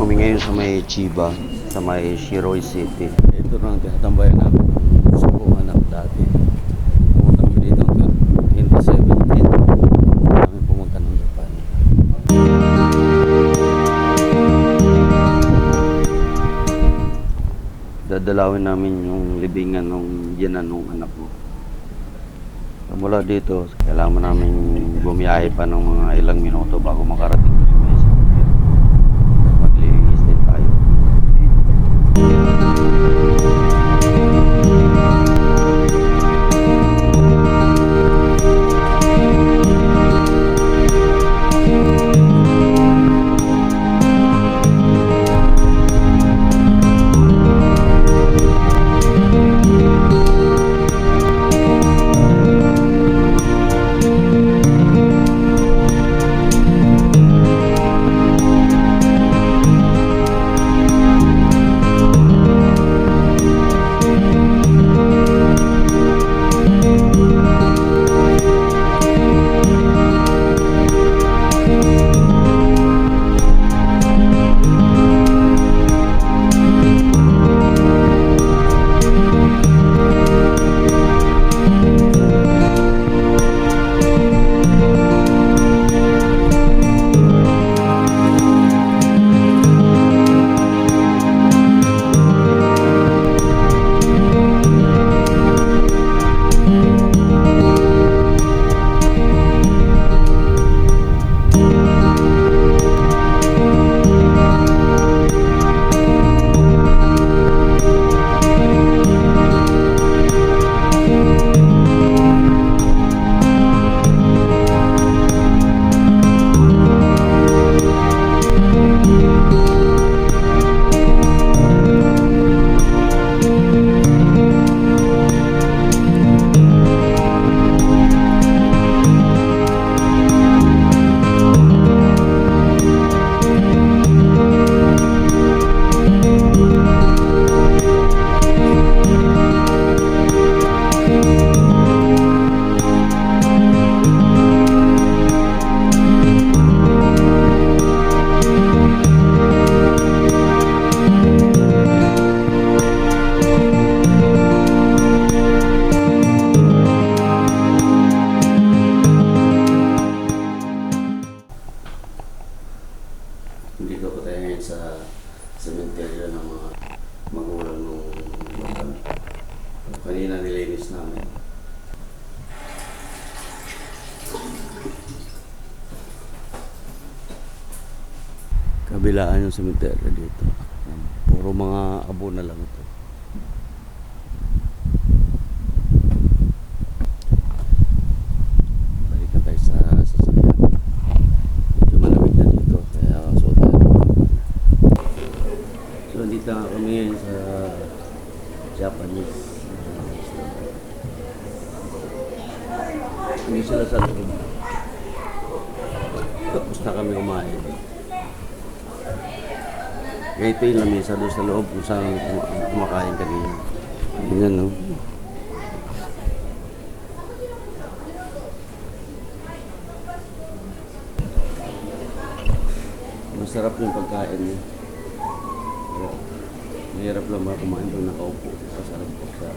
Kami ngayon sa may Chiba, sa may Shiroi City. Ito na ang tinatambayan namin ng gusto kong anak dati. Pumunta kami dito ng 2017. Kami pumunta ng Japan. Dadalawin namin yung libingan nung yanan nung anak ko. Mula dito, kailangan namin bumiyahe pa ng mga ilang minuto bago makarating mga magulang nung bata. Kanina nilinis namin. Kabilaan yung cemetery dito. Puro mga abo na lang ito. Balikan tayo sa sasakyan. Medyo malamig na dito, kaya suot tayo ng mga So, dito nga kami ngayon sa Japanese. Hindi sila sa loob. Tapos na kami kumain. Kaya ito yung lamesa doon sa loob kung saan kuma- kumakain kanina. Ganyan, no? Masarap yung pagkain niya. Mahirap lang kumain doon nakaupo. Masarap po siya.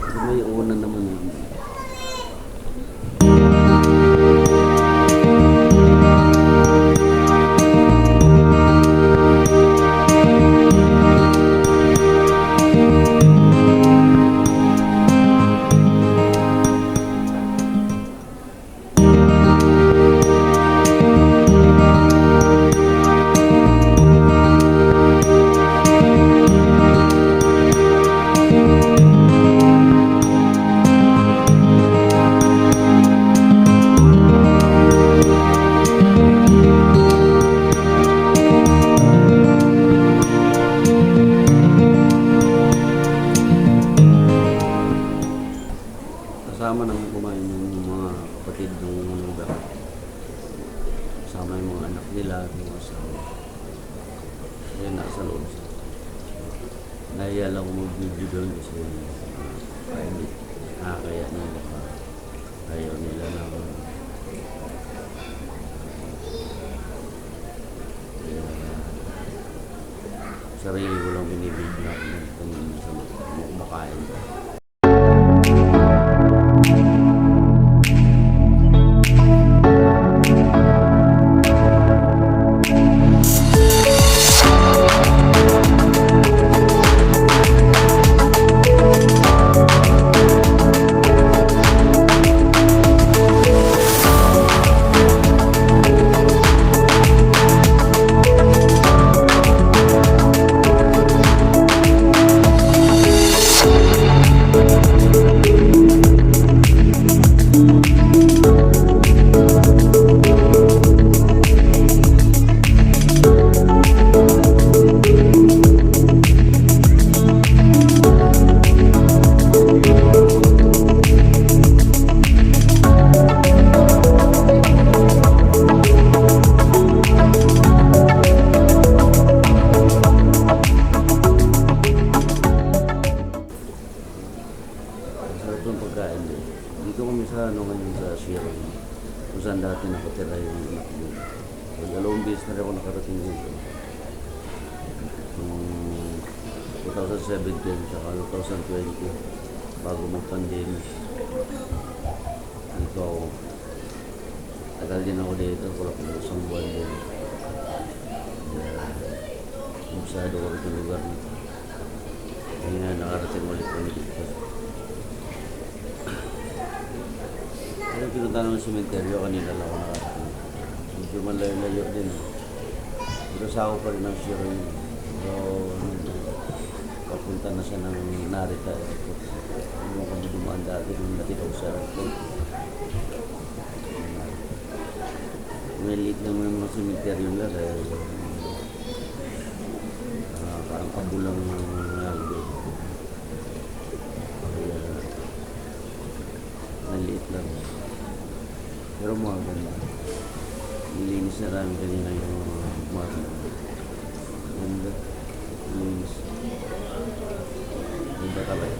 Kasi may unan naman namin. Kaya nasa loob. Nahiya lang ako mag-video doon kasi uh, hindi nakakaya na baka ayaw nila ng kaya sarili ko lang binibig na tumingin sa kami sa ano ngayon sa Sierra. Kung saan dati nakatira yung anak ko. Magdalawang beses na rin ako nakarating dito. Noong 2017 tsaka 2020 bago mag-pandemic. Dito ako. Tagal din ako dito. Wala ko isang buwan din. Masyado ko rin yung lugar nito. Kaya nakarating ulit kami dito. Kaya pinunta naman sa cementerio kanina lang ako nakarating. Medyo malayo-layo din. eh. Pero sa ako pa rin ang sure yun. Pero ano, papunta na siya ng Narita Airport. Hindi mo kami dumaan dati nung natitaw sa airport. Maliit lang yung mga cementerio nila kaya ah, parang kabulang ng nangyari. Kaya maliit lang. Pero mga ganda. Nilinis na namin kanina yung mga. Ganda. Nilinis. Ganda talaga.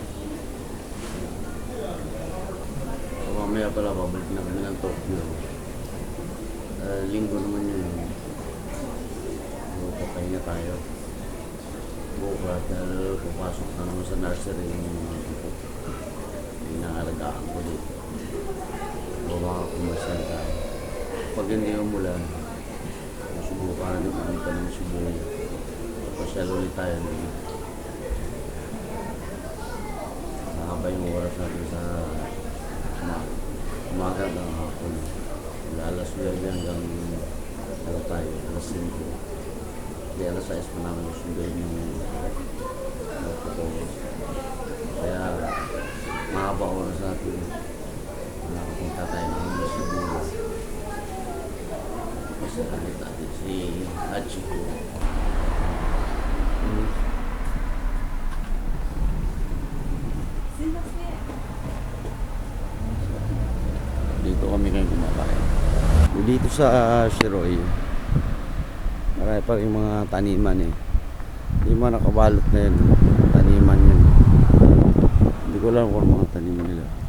So, mamaya pala, babalik na kami ng Tokyo. Ah, linggo naman yun. So, papahinga tayo. Bukas, dahil papasok na naman sa nursery yung. Inaalagaan ko dito. O makakakumasan tayo. Pag hindi umulan, subukan natin pumunta ng Shibuya. Pasyal ulit tayo dito. Mahaba yung oras natin sa umaga. Hanggang hapon. Mula alas 9 hanggang ano tayo, alas 5. Hindi alas 6 pa namin sunduin yung protocol. Kaya mahaba oras natin. Nakapunta tayo ng Shibuya. Nakita natin si Hachiko. Hmm. Dito kami ngayon kumakain. Dito sa Shiroy, marami pa rin mga taniman eh. Yung mga nakabalot na yun, taniman yun. Hindi ko alam kung ano mga taniman nila.